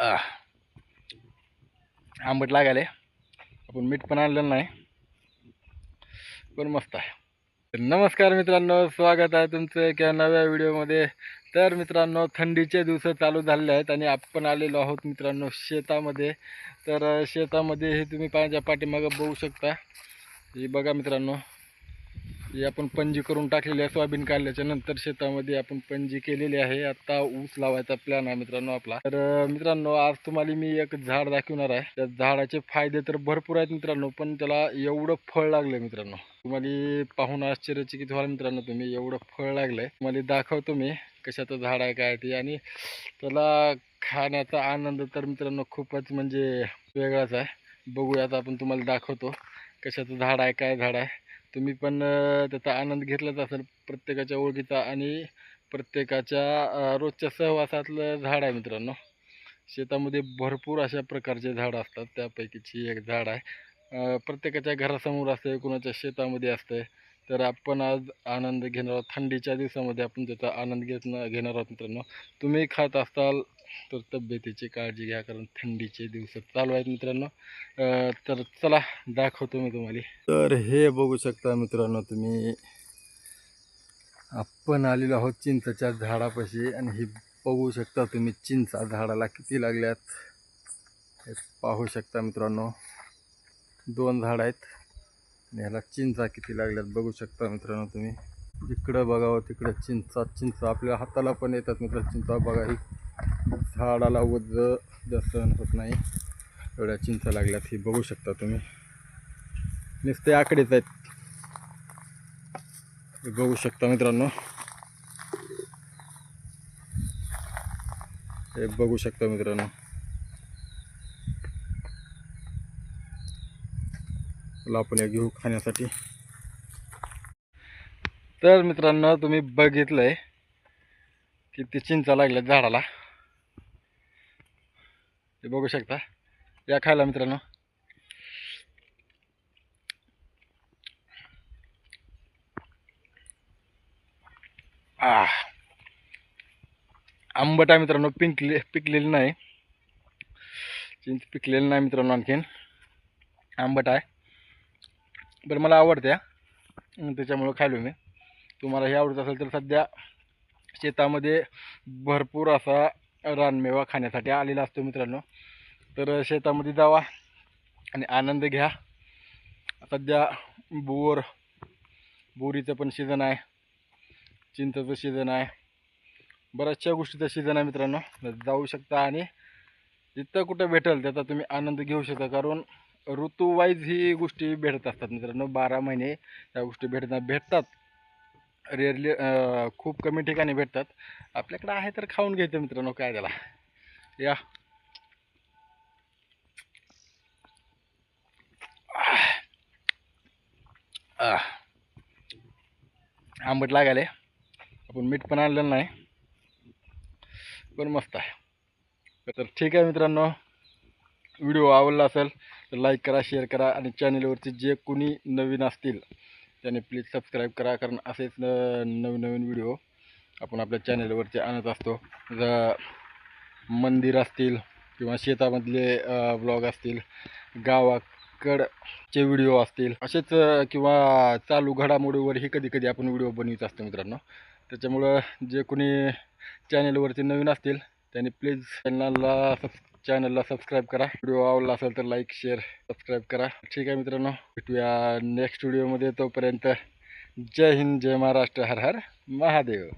आह. आंबट लागायला आपण मीठ पण आणलेलं नाही. पण मस्त आहे. तर नमस्कार मित्रांनो स्वागत आहे तुमचं एका नव्या व्हिडिओमध्ये. तर मित्रांनो थंडीचे दिवस चालू झालेले आहेत आणि आपण आलेलो आहोत मित्रांनो शेतामध्ये. तर शेतामध्ये हे तुम्ही पाण्याच्या पाठीमागं बघू शकता. ही बघा मित्रांनो ही आपण पंजी करून टाकलेली आहे सोयाबीन काढल्याच्या नंतर शेतामध्ये आपण पंजी केलेली आहे. आता ऊस लावायचा प्लॅन आहे मित्रांनो आपला. तर मित्रांनो आज तुम्हाला मी एक झाड दाखवणार आहे. त्या झाडाचे फायदे तर भरपूर आहेत मित्रांनो पण त्याला एवढं फळ लागलंय मित्रांनो. तुम्हाला पाहून आश्चर्यचकित व्हाल मित्रांनो तुम्ही एवढं फळ लागलंय. तुम्हाला दाखवतो मी कशाचं झाड आहे काय ते. आणि त्याला खाण्याचा आनंद तर मित्रांनो खूपच म्हणजे वेगळाच आहे. बघूयात आपण तुम्हाला दाखवतो कशाचं झाड आहे काय झाड आहे. तुम्ही पण त्याचा आनंद घेतलाच असेल प्रत्येकाच्या ओळखीचा आणि प्रत्येकाच्या रोजच्या सहवासातलं झाड आहे मित्रांनो. शेतामध्ये भरपूर अशा प्रकारचे झाडं असतात. त्यापैकीची एक झाड आहे. प्रत्येकाच्या घरासमोर असते कुणाच्या शेतामध्ये असते तर आपण आज आनंद घेणार आहोत. थंडीच्या दिवसामध्ये आपण त्याचा आनंद घेत घेणार आहोत मित्रांनो. तुम्ही खात असाल तर तब्येतीची काळजी घ्या कारण थंडीचे दिवस चालू आहेत मित्रांनो. तर चला दाखवतो मी तुम्हाला. तर हे बघू शकता मित्रांनो तुम्ही. आपण आलेलो आहोत चिंचाच्या झाडापाशी आणि हे बघू शकता तुम्ही चिंचा झाडाला किती लागल्यात. हे पाहू शकता मित्रांनो. दोन झाड आहेत आणि ह्याला चिंचा किती लागल्यात बघू शकता मित्रांनो तुम्ही. जिकडं बघावं तिकडं चिंचा चिंचा आपल्या हाताला पण येतात मित्र चिंचा बघा ही झाडाला वज जास्त होत नाही. एवढ्या चिंचा लागल्यात हे बघू शकता तुम्ही. नुसते आकडेच आहेत. हे बघू शकता मित्रांनो. हे बघू शकता मित्रांनो. आपण घेऊ खाण्यासाठी. तर मित्रांनो तुम्ही बघितलंय किती चिंचा लागल्यात झाडाला. बघू शकता. या खायला मित्रांनो. आ आंबट आहे मित्रांनो पिंकले पिकलेली नाही. चिंच पिकलेली नाही मित्रांनो आणखीन. आंबट आहे. बरं मला आवडते त्याच्यामुळं खायलो मी. तुम्हाला हे आवडत असेल तर सध्या शेतामध्ये भरपूर असा रानमेवा खाण्यासाठी आलेला असतो मित्रांनो. तर शेतामध्ये जावा आणि आनंद घ्या. सध्या बोर बोरीचं पण सीझन आहे. चिंचचं सीझन आहे. बऱ्याचशा गोष्टीचं सीझन आहे मित्रांनो. जाऊ शकता आणि जिथं कुठं भेटेल त्याचा तुम्ही आनंद घेऊ शकता. कारण ऋतूवाईज ही गोष्टी भेटत असतात मित्रांनो. बारा महिने त्या गोष्टी भेटतात भेटतात. रेअरली खूप कमी ठिकाणी भेटतात. आपल्याकडे आहे तर खाऊन घ्यायचं मित्रांनो काय त्याला. या. आंबट लागायला. आपण मीठ पण आणलेलं नाही. पण मस्त आहे. तर ठीक आहे मित्रांनो. व्हिडिओ आवडला असेल तर लाईक करा शेअर करा आणि चॅनलवरती जे कोणी नवीन असतील त्याने प्लीज सबस्क्राईब करा कारण असेच नवीन नवीन व्हिडिओ आपण आपल्या चॅनलवरती आणत असतो. ज मंदिर असतील किंवा शेतामधले ब्लॉग असतील गावाकडचे व्हिडिओ असतील असेच किंवा चालू घडामोडीवरही कधी कधी आपण व्हिडिओ बनवित असतो मित्रांनो. त्याच्यामुळं जे कोणी चॅनलवरती नवीन असतील त्यांनी प्लीज चॅनलला सबस्क्राईब चॅनलला सबस्क्राईब करा. व्हिडिओ आवडला असेल तर लाईक शेअर सबस्क्राईब करा. ठीक आहे मित्रांनो भेटूया नेक्स्ट व्हिडिओमध्ये तोपर्यंत जय हिंद जय महाराष्ट्र. हर हर महादेव.